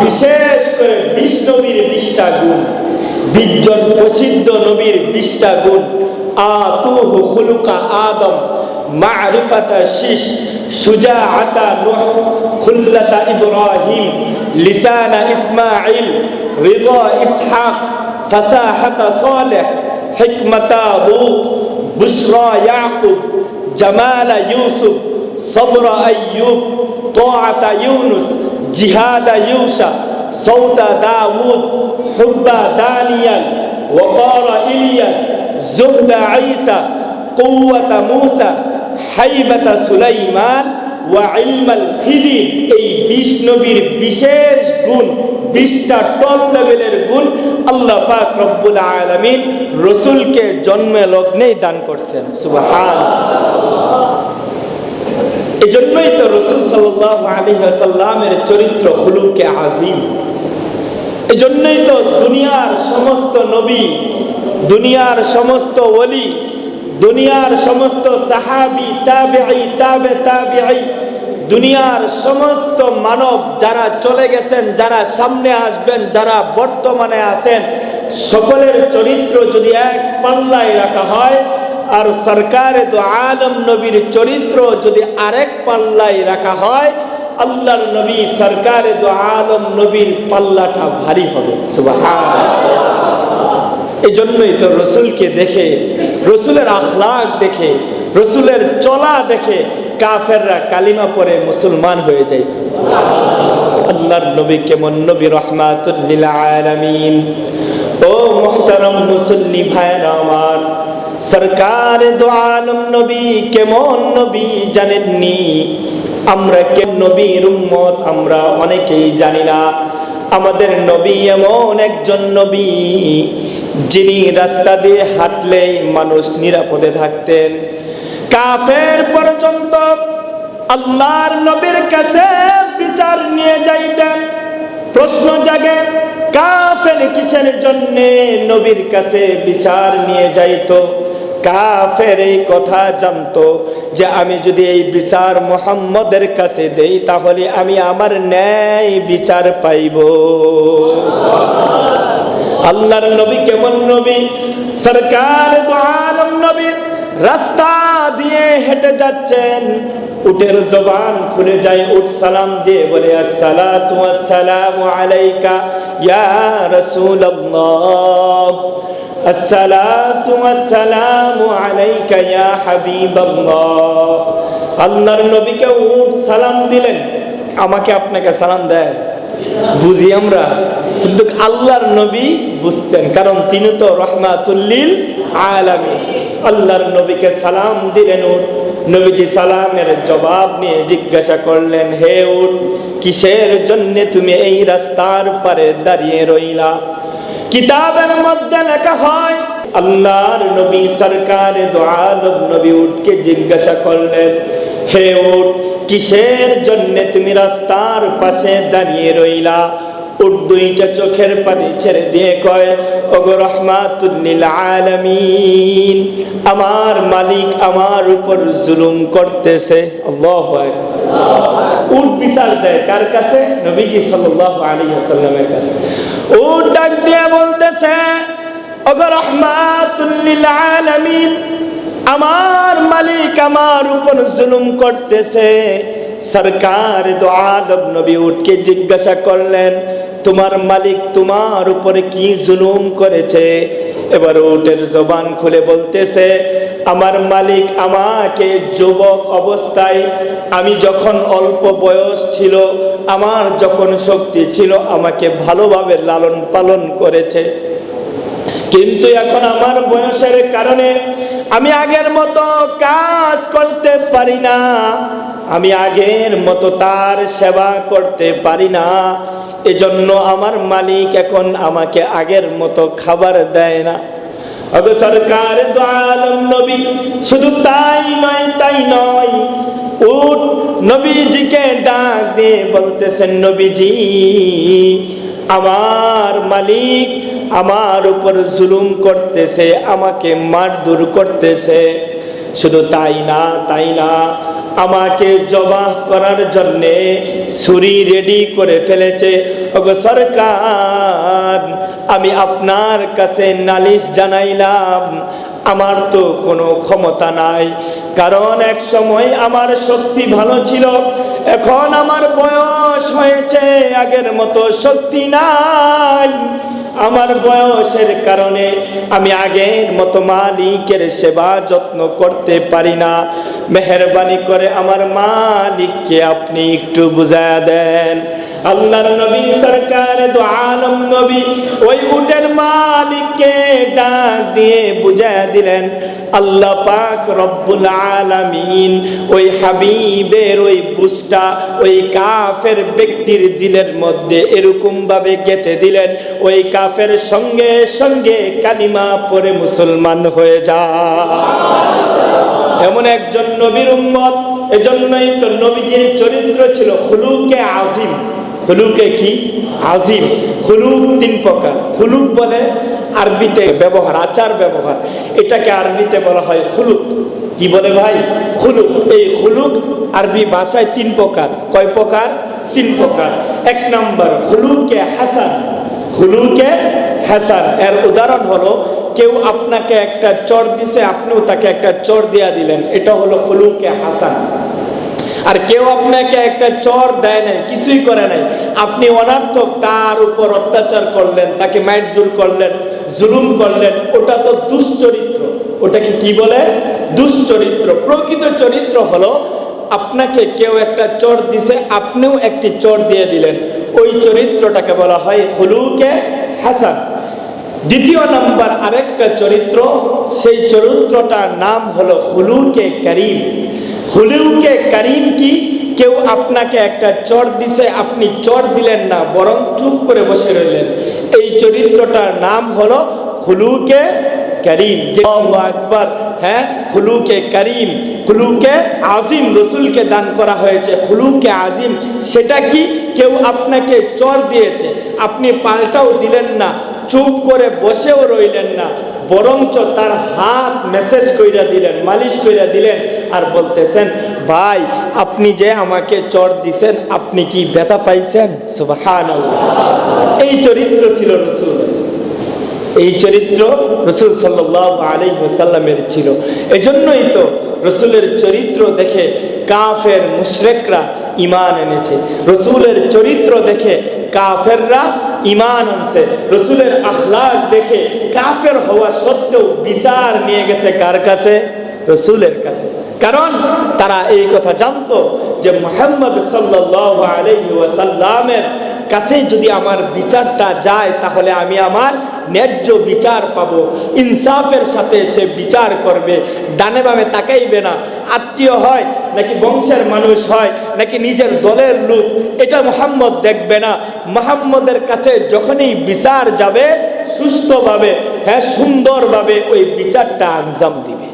বিশেষ করে বিশ নবীর বিশটা গুণ বিশজন প্রসিদ্ধ নবীর বিশটা গুণ আতুহু খুলুকা আদম মারিফাতা শীষ সুজাআতা নূহ খুল্লাতা ইব্রাহিম লিসানা ইসমাঈল রিদা ইসহাক ফাসাহাতা সালেহ হিকমাতা লূত বুশরা ইয়াকুব জামালা ইউসুফ صبر أيوب طاعة يونس جهاد يوشع صوت داود حب دانيال وقار إلياس زهد عيسى قوة موسى হাইবাতা সুলাইমান ওয়া ইলমাল খিদির এই বিশ নবীর বিশেষ গুণ বিশটা টপ লেভেলের গুণ আল্লাহ পাক রব্বুল আলামিন রসুলকে জন্মে লগ্নেই দান করছেন সুবহান এজন্যই তো রসুল সাল্লাল্লাহু আলাইহি ওয়াসাল্লামের চরিত্র হুলুকে আজিম এজন্যই তো দুনিয়ার সমস্ত নবী, দুনিয়ার সমস্ত ওলি, দুনিয়ার সমস্ত সাহাবি, তাবেঈ, তাবে তাবেঈ, দুনিয়ার সমস্ত মানব যারা চলে গেছেন, যারা সামনে আসবেন, যারা বর্তমানে আছেন, সকলের চরিত্র যদি এক পাল্লায় রাখা হয় আর সরকারে দো আলম নবীর চরিত্র যদি আরেক পাল্লায় রাখা হয়, আল্লাহর নবী সরকারে দো আলম নবীর পাল্লাটা ভারী হবে। এই জন্যই তো রসুলকে দেখে, রসুলের আখলাক দেখে, রসুলের চলা দেখে কাফেররা কালিমা পরে মুসলমান হয়ে যাইত আল্লাহর নবী কেমন নবী? রহমাতুল্লিল আলামিন। ও মুহতারম মুসল্লি ভাইরা আমার সরকার দো আলম নবী কেমন নবী জানেননি? আমরা কে নবীর উম্মত আমরা অনেকেই জানি না। আমাদের নবী এমন একজন নবী যিনি রাস্তা দিয়ে হাঁটলেই মানুষ নিরাপদে থাকতেন। কাফের পর্যন্ত আল্লাহর নবীর কাছে বিচার নিয়ে যাইতেন। প্রশ্ন জাগে, কাফের কিসের জন্য নবীর কাছে বিচার নিয়ে যাইতো? কাফের এই কথা জানতো যে আমি যদি এই বিচার মোহাম্মদের কাছে দেই, তাহলে আমি আমার ন্যায় বিচার পাইব। আল্লাহর নবী কেমন নবী? সরকার রাস্তা দিয়ে হেঁটে যাচ্ছেন। উটের জবান খুলে যায়, উট সালাম দিয়ে বলে, আসসালাতু আসসালামু আলাইকা ইয়া রাসূলুল্লাহ। আসসালাতু আসসালামু আলাইকা ইয়া হাবিবাল্লাহ। আল্লাহর নবীকে উট সালাম দিলেন, আমাকে আপনাকে সালাম দেয় বুঝি আমরা? কিন্তু আল্লাহর নবী বুঝতেন, কারণ তিনি তো রহমাতুল্লিল আলামী আল্লাহর নবীকে সালাম দিলেন উঠ নবীজি সালামের জবাব নিয়ে জিজ্ঞাসা করলেন, হে উঠ কিসের জন্য তুমি এই রাস্তার পারে দাঁড়িয়ে রইলা? কিতাবের মধ্যে লেখা হয়, আল্লাহর নবী সরকার দোয়ালব নবী উঠকে জিজ্ঞাসা করলেন, হে উঠ, কিসের জন্য তুমি রাস্তার পাশে দাঁড়িয়ে রইলা? উঠ দুইটা চোখের পানি ছেড়ে দিয়ে কয়, ওগো রহমাতুল্লিল আলামিন, আমার মালিক আমার উপর জুলুম করতেছে। আল্লাহ উট বিচার দেয় কার কাছে? নবীজি সাল্লাল্লাহু আলাইহি ওয়াসাল্লামের কাছে। উট ডাক দিয়ে বলতেছে, ওগো রহমাতুল্লিল আলামিন, আমার মালিক আমার উপর জুলুম করতেছে। সরকার দো আদব নবী উঠকে জিজ্ঞাসা করলেন, তোমার মালিক তোমার উপরে কি জুলুম করেছে? এবার উটের জবান খুলে বলতেছে, আমার মালিক আমাকে যুবক অবস্থায়, আমি যখন অল্প বয়স ছিল, আমার যখন শক্তি ছিল, আমাকে ভালোভাবে লালন পালন করেছে। কিন্তু এখন আমার বয়সের কারণে আমি আগের মতো কাজ করতে পারি না। আমি আগের মতো তার সেবা করতে পারি না। এজন্য আমার মালিক এখন আমাকে আগের মতো খাবার দেয় না। অগো সরকার তো আলম নবী, শুধু তাই নয় তাই নয়। উঠ, নবীজিকে ডাক দিয়ে বলতেছেন, নবীজি, আমার মালিক আমার উপর জুলুম করতেছে, আমাকে মারধর করতেছে। শুধু তাই না তাই না আমাকে জবাহ করার জন্যে ছুরি রেডি করে ফেলেছে। ওগো সরকার, আমি আপনার কাছে নালিশ জানাইলাম, আমার তো কোনো ক্ষমতা নাই। কারণ এক সময় আমার শক্তি ভালো ছিল, এখন আমার বয়স হয়েছে, আগের মতো শক্তি নাই। আমার বয়সের কারণে আমি আগের মতো মালিকের সেবা যত্ন করতে পারি না। মেহরবানি করে আমার মালিককে আপনি একটু বুঝায় দেন। আল্লাহর নবী সরকার দো আলম নবী। ওই উটের মালিককে ডাক দিয়ে বুঝায় দিলেন, আল্লাহ পাক রব্বুল আলামিন ওই হাবিবের ওই পুষ্টা ওই কাফের ব্যক্তির দিলের মধ্যে এরকম ভাবে গেঁথে দিলেন। ওই কাফের সঙ্গে সঙ্গে কালিমা পরে মুসলমান হয়ে যায়। এমন একজন নবীর উম্মত, এজন্যই তো নবীজির চরিত্র ছিল হুলুকে আজিম। হুলুকে কি? আজিম। হুলুক তিন প্রকার। হুলুক বলে আরবিতে ব্যবহার, আচার ব্যবহার। এটাকে আরবিতে বলা হয় হুলুক কি বলে ভাই? হুলুক এই হুলুক আরবি ভাষায় তিন প্রকার। কয় প্রকার? তিন প্রকার। এক নম্বর হুলুকে হাসান। হুলুকে হাসান। এর উদাহরণ হলো, কেউ আপনাকে একটা চর দিছে, আপনিও তাকে একটা চর দিয়া দিলেন। এটা হলো হুলুকে হাসান। আর কেউ আপনাকে একটা চর দেয় নাই, কিছুই করে নাই। আপনি অনার্থক, তার উপর অত্যাচার করলেন, তাকে মাইট দূর করলেন, জুলুম করলেন, ওটা তো দুশ্চরিত্র। ওটাকে কি বলে? দুশ্চরিত্র। প্রকৃত চরিত্র হলো, আপনাকে কেউ একটা চর দিছে, আপনিও একটি চর দিয়ে দিলেন। ওই চরিত্রটাকে বলা হয় হলুকে হাসান। দ্বিতীয় নাম্বার আরেকটা চরিত্র, সেই চরিত্রটার নাম হলো হুলুকে করিম। হুলুকে কারিম কি? কেউ আপনাকে একটা চর দিছে, আপনি চর দিলেন না, বরং চুপ করে বসে রইলেন। এই চরিত্রটার নাম হলো হুলুকে করিম। আকবর। হ্যাঁ হুলুকে করিম। হুলুকে আজিম রসুলকে দান করা হয়েছে। হুলুকে আজিম, সেটা কি? কেউ আপনাকে চর দিয়েছে, আপনি পাল্টাও দিলেন না, চুপ করে বসেও রইলেন না, বরঞ্চ তার হাত মেসেজ কইরা দিলেন, মালিশ কইরা দিলেন আর বলতেছেন, ভাই, আপনি যে আমাকে চর দিছেন, আপনি কি ব্যথা পাইছেন? সুবাহান এই চরিত্র ছিল রসুল। এই চরিত্র রসুল সাল্লাহ আলী সাল্লামের ছিল। এজন্যই তো রসুলের চরিত্র দেখে কাফের মুশরেকরা ইমান এনেছে। রসুলের চরিত্র দেখে কাফেররা ইমান আনছে। রসুলের আখলাক দেখে কাফের হওয়া সত্ত্বেও বিচার নিয়ে গেছে কার কাছে? রসুলের কাছে। কারণ তারা এই কথা জানতো যে মোহাম্মদ আলাইহি কাছে যদি আমার বিচারটা যায়, তাহলে আমি আমার ন্যায্য বিচার পাবো। ইনসাফের সাথে সে বিচার করবে। ডানে বামে তাকাইবে না। আত্মীয় হয়, নাকি বংশের মানুষ হয়, নাকি নিজের দলের লোক, এটা মোহাম্মদ দেখবে না। মোহাম্মদের কাছে যখনই বিচার যাবে, সুস্থভাবে হ্যাঁ সুন্দরভাবে ওই বিচারটা আঞ্জাম দিবে।